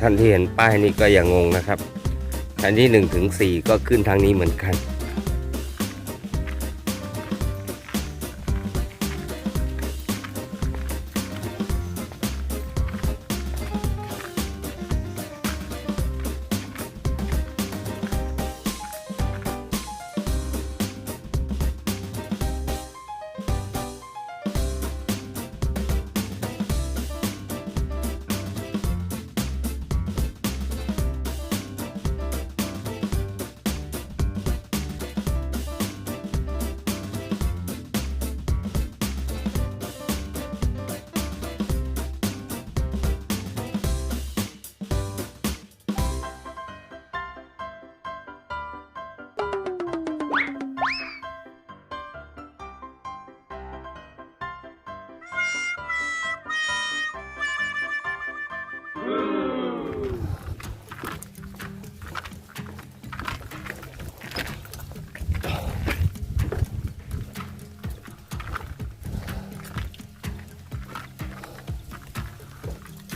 ท่านที่เห็นป้ายนี้ก็อย่างงงนะครับ อันที่หนึ่งถึงสี่ก็ขึ้นทางนี้เหมือนกัน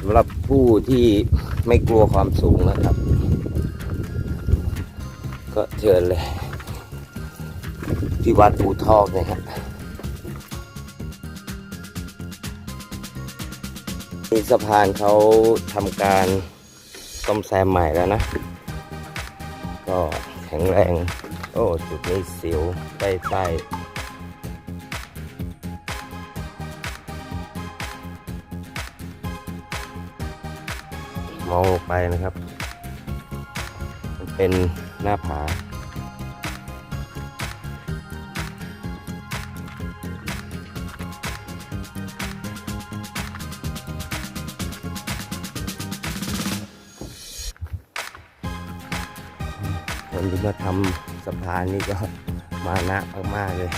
สำหรับผู้ที่ไม่กลัวความสูงนะครับ ก็เชิญเลย ที่วัดภูทอกนะครับนี่สะพานเขาทำการซ่อมแซมใหม่แล้วนะ ก็แข็งแรง โอ้จุดนี้สิวใต้ใต้ ไปนะครับ มันเป็นหน้าผา คนที่มาทำสะพานนี่ก็มานะมากๆเลย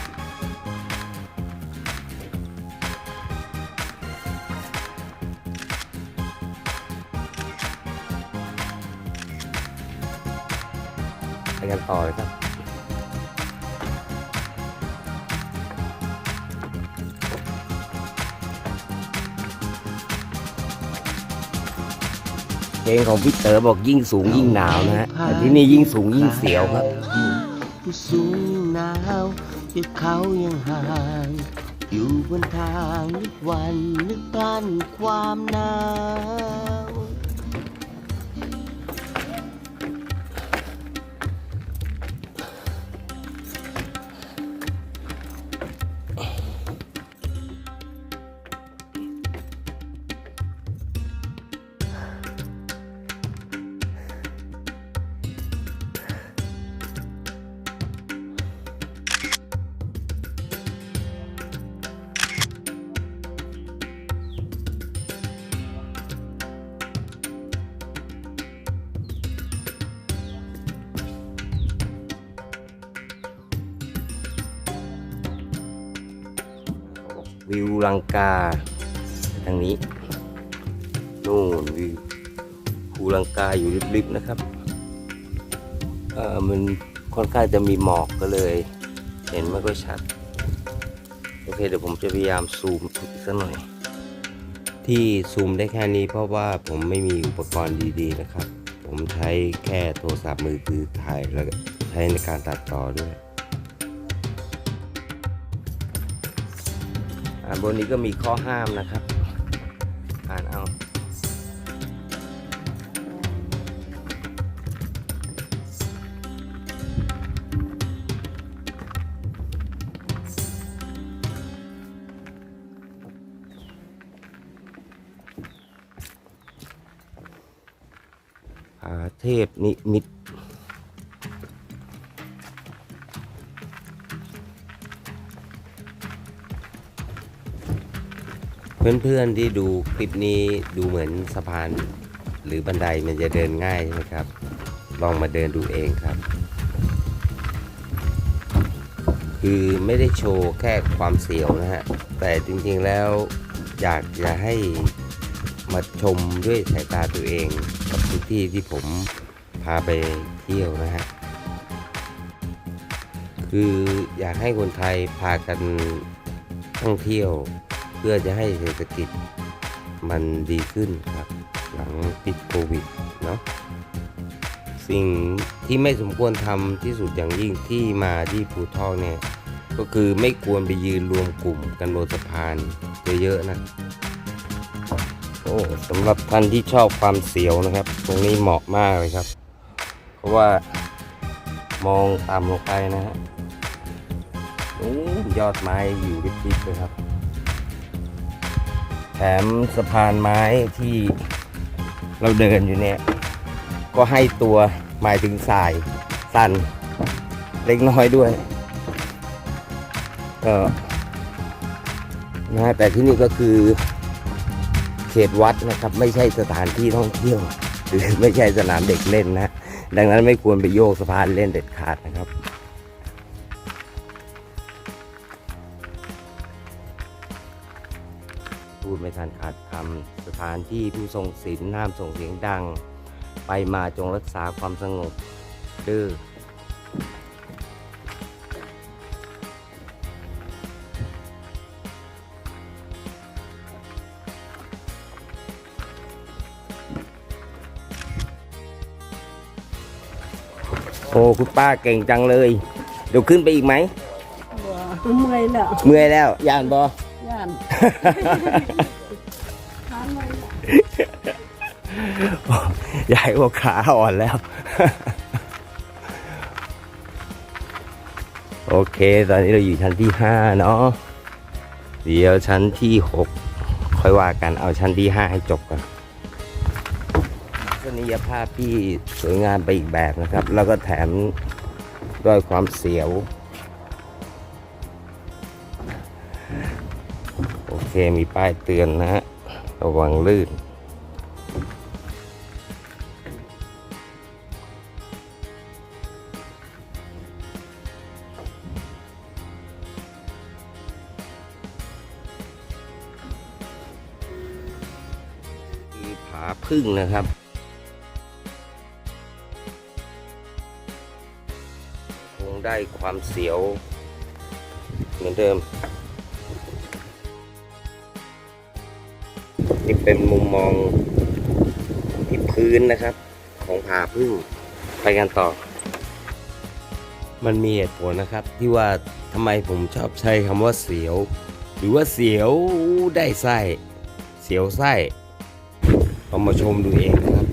ต่อเลยครับเพลงของพี่เต๋อบอกยิ่งสูงยิ่งหนาวนะฮะแต่ที่นี่ยิ่งสูงยิ่งเสียวครับผู้สูงหนาวเจ็บเขายังห่างอยู่บนทางนึกวันนึกกลั้นความหนาว วิวลังกาทางนี้นู่นวิวภูลังกาอยู่ริบๆนะครับเออมันค่อนข้างจะมีหมอกก็เลย เห็นไม่ค่อยชัด โอเคเดี๋ยวผมจะพยายามซูมอีกสักหน่อย ที่ซูมได้แค่นี้เพราะว่าผมไม่มีอุปกรณ์ดีๆนะครับ ผมใช้แค่โทรศัพท์มือถือถ่ายแล้วใช้ในการตัดต่อด้วย อ่าบนนี้ก็มีข้อห้ามนะครับ อ่านเอาผาเทพนิมิตร เพื่อนๆที่ดูคลิปนี้ดูเหมือนสะพาน หรือบันไดมันจะเดินง่ายใช่ไหมครับ ลองมาเดินดูเองครับ คือไม่ได้โชว์แค่ความเสียวนะฮะ แต่จริงๆแล้วอยากจะให้มาชมด้วยสายตาตัวเองกับทุกที่ที่ผมพาไปเที่ยวนะฮะ คืออยากให้คนไทยพากันท่องเที่ยว พื่อจะให้เศรษฐกิจมันดีขึ้นครับ หลังติดโควิดเนาะสิ่งที่ไม่สมควรทำที่สุดอย่างยิ่งที่มาที่ภูทอกเนี่ยก็คือไม่ควรไปยืนรวมกลุ่มกันบนสะพานเยอะๆนะโอ้สำหรับท่านที่ชอบความเสียวนะครับ ตรงนี้เหมาะมากเลยครับ เพราะว่ามองต่ำลงไปนะฮะโอ้ยอดไม้อยู่ริบๆเลยครับ ถมสะพานไม้ที่เราเดินอยู่เนี่ย ก็ให้ตัวหมายถึงสายสั่นเล็กน้อยด้วยก็นะแต่ที่นี่ก็คือเขตวัดนะครับ ไม่ใช่สถานที่ท่องเที่ยว หรือไม่ใช่สนามเด็กเล่นนะ ดังนั้นไม่ควรไปโยกสะพานเล่นเด็ดขาดนะครับ พูดไม่ทันขาดคำสถานที่ผู้ทรงศีลห้ามส่งเสียงดัง ไปมาจงรักษาความสงบเด้อโอ้คุณป้าเก่งจังเลย เดี๋ยวขึ้นไปอีกไหมว้าเมื่อยแล้ว เมื่อยแล้ว ย่านบอ ยานทานไว้แล้วยายว่าขาอ่อนแล้ว โอเค ตอนนี้เราอยู่ชั้นที่ห้าเนาะเดี๋ยวชั้นที่หกค่อยว่ากันเอาชั้นที่ห้าให้จบก่อนทัศนียภาพที่สวยงามไปอีกแบบนะครับ แล้วก็แถมด้วยความเสียว เคมีป้ายเตือนนะฮะ ระวังลื่น คือผาพึ่งนะครับคงได้ความเสียวเหมือนเดิม นี่เป็นมุมมองที่พื้นนะครับ ของผาพึ่งไปกันต่อ มันมีเหตุผลนะครับ ที่ว่าทำไมผมชอบใช้คำว่าเสียว หรือว่าเสียวได้ไส้ เสียวไส้ลองมาชมดูเองนะครับ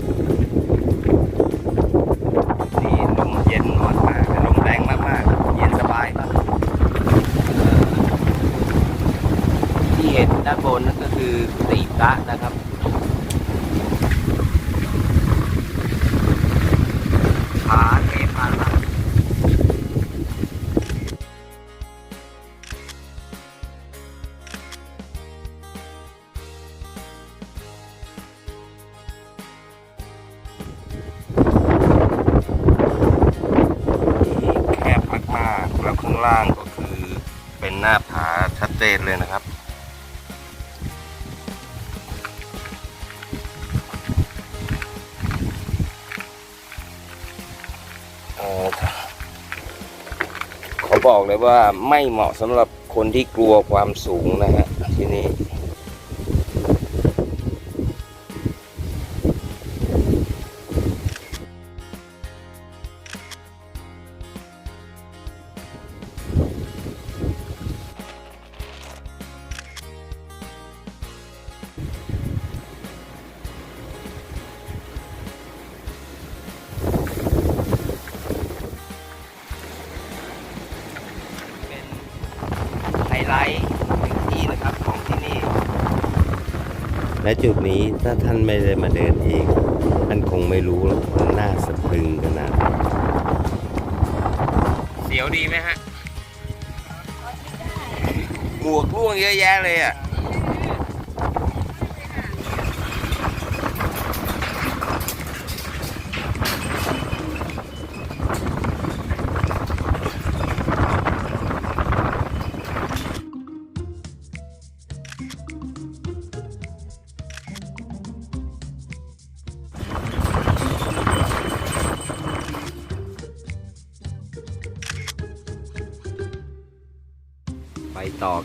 กะนะครับผาเทพารักษ์แคบมากๆแล้วข้างล่างก็คือเป็นหน้าผาชัดเจนเลยนะครับ บอกเลยว่าไม่เหมาะสำหรับคนที่กลัวความสูงนะฮะ และจุดนี้ถ้าท่านไม่ได้มาเดินเองท่านคงไม่รู้หรอกว่าน่าสะพรึงขนาดไหนเสียวดีไหมฮะหมวกร่วงเยอะแยะเลยอะ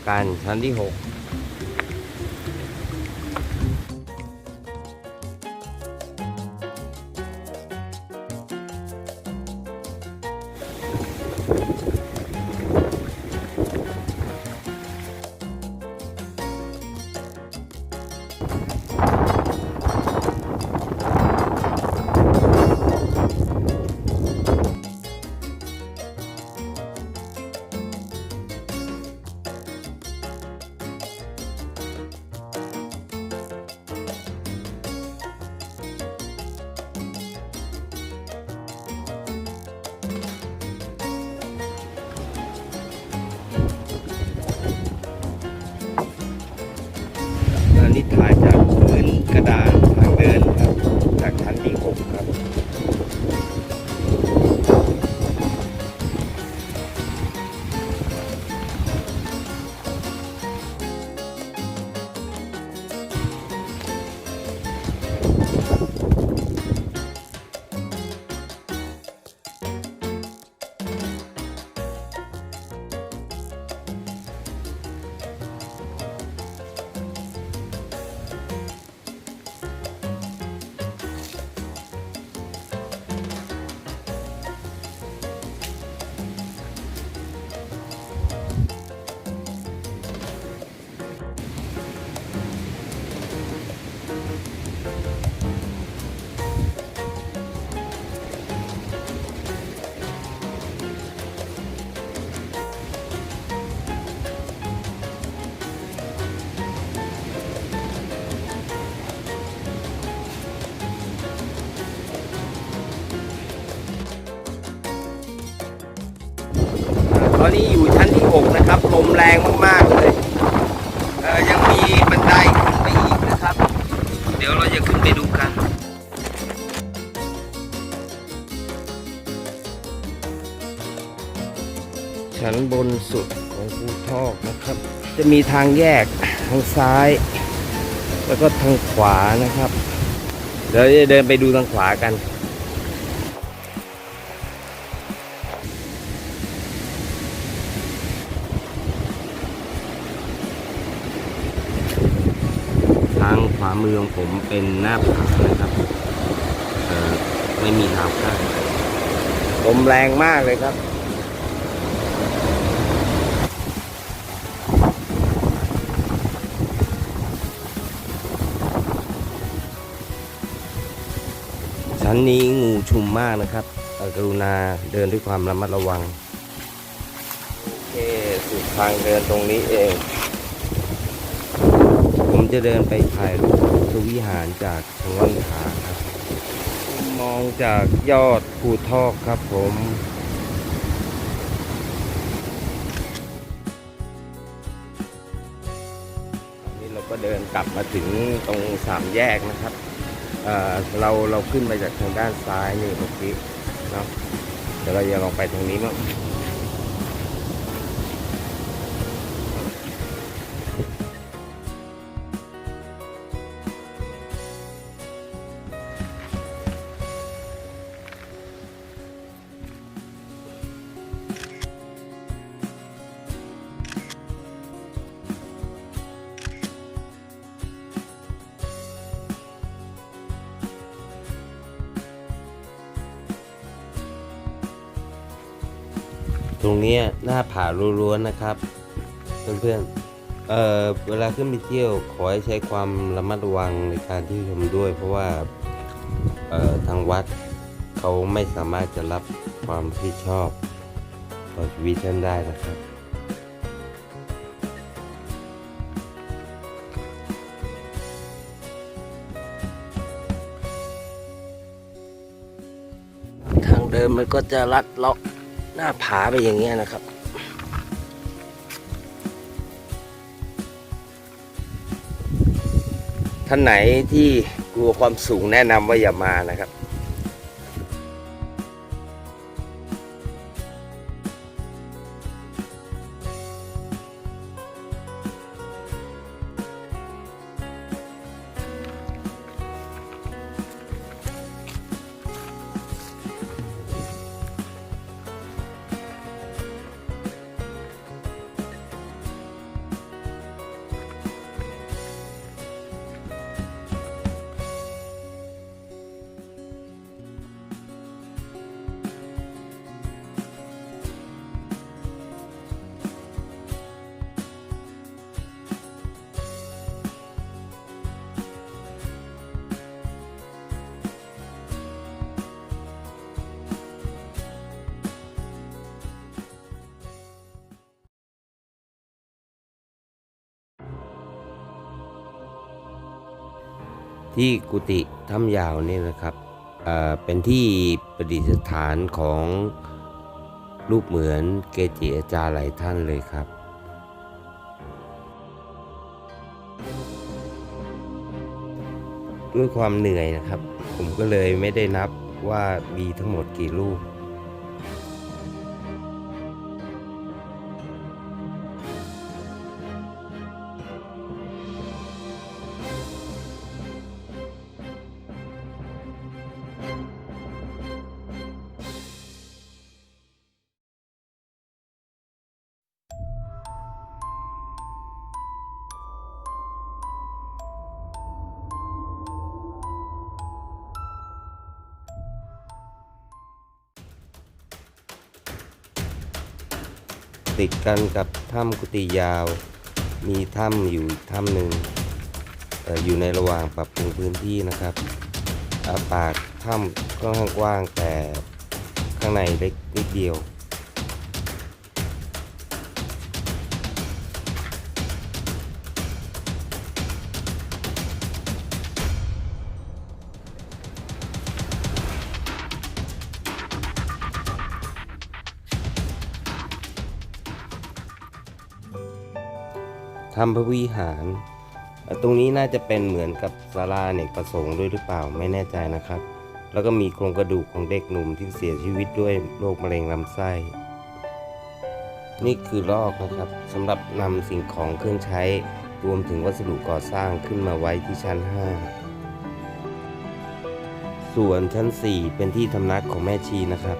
กันชั้นที่ 6 อนนี้อยู่ชั้นที่ 6 นะครับ ลมแรงมาก ๆ เลยเออยังมีบันไดขึ้นไปอีกนะครับ เดี๋ยวเราจะขึ้นไปดูกันชั้นบนสุดของภูทอกนะครับ จะมีทางแยกทางซ้าย แล้วก็ทางขวานะครับ เดี๋ยวจะเดินไปดูทางขวากันางขวามือของผมเป็นหน้าผานะครับเอ่อไม่มีทางข้ามลมแรงมากเลยครับชั้นนี้งูชุมมากนะครับเอ่อกรุณาเดินด้วยความระมัดระวัง โอเค สุดทางเดินตรงนี้เองผม จะเดินไปถ่ายรูปพระวิหารจากทางวันผาครับมองจากยอดภูทอกครับผมนี่เราก็เดินกลับมาถึงตรงสามแยกนะครับเเราเราขึ้นไปจากทางด้านซ้ายนี่เมื่อกี้เนาะเดี๋ยวเราจะลองไปทางนี้มั้ง ตรงนี้หน้าผาล้วนๆนะครับเพื่อนๆเอ่อเวลาขึ้นไปเที่ยวขอให้ใช้ความระมัดระวังในการที่ชมด้วย เพราะว่าเอ่อทางวัดเขาไม่สามารถจะรับความรับผิดชอบต่อชีวิตท่านได้นะครับทางเดินมันก็จะลัดเลาะ หน้าผาไปอย่างเงี้ยนะครับ ท่านไหนที่กลัวความสูงแนะนำว่าอย่ามานะครับ ที่กุฏิถ้ำยาวนี่นะครับเป็นที่ประดิษฐานของรูปเหมือนเกจิอาจารย์หลายท่านเลยครับ ด้วยความเหนื่อยนะครับ ผมก็เลยไม่ได้นับว่ามีทั้งหมดกี่รูป ติดกันกับถ้ำกุฏิยาว มีถ้ำอยู่ถ้ำหนึ่งอออยู่ในระหว่างปรับปรุงพื้นที่นะครับปากถ้ำค่อนข้างกว้างแต่ข้างในเล็กนิดเดียว ทำพระวิหาร ตรงนี้น่าจะเป็นเหมือนกับศาลาเนกประสงค์ด้วยหรือเปล่าไม่แน่ใจนะครับ แล้วก็มีโครงกระดูกของเด็กหนุ่มที่เสียชีวิตด้วยโรคมะเร็งลำไส้ นี่คือลอกนะครับสำหรับนำสิ่งของเครื่องใช้ รวมถึงวัสดุก่อสร้างขึ้นมาไว้ที่ชั้น 5 ส่วนชั้น 4 เป็นที่ทำนักของแม่ชีนะครับ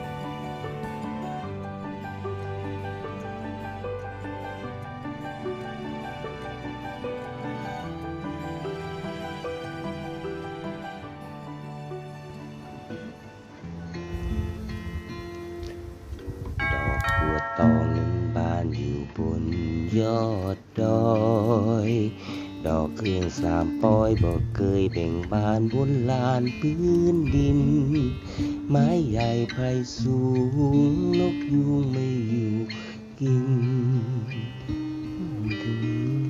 ปอยบอกเคยเบ่งบานบนลานพื้นดิน ไม้ใหญ่ไพรสูงนกยูงไม่อยู่กินถึง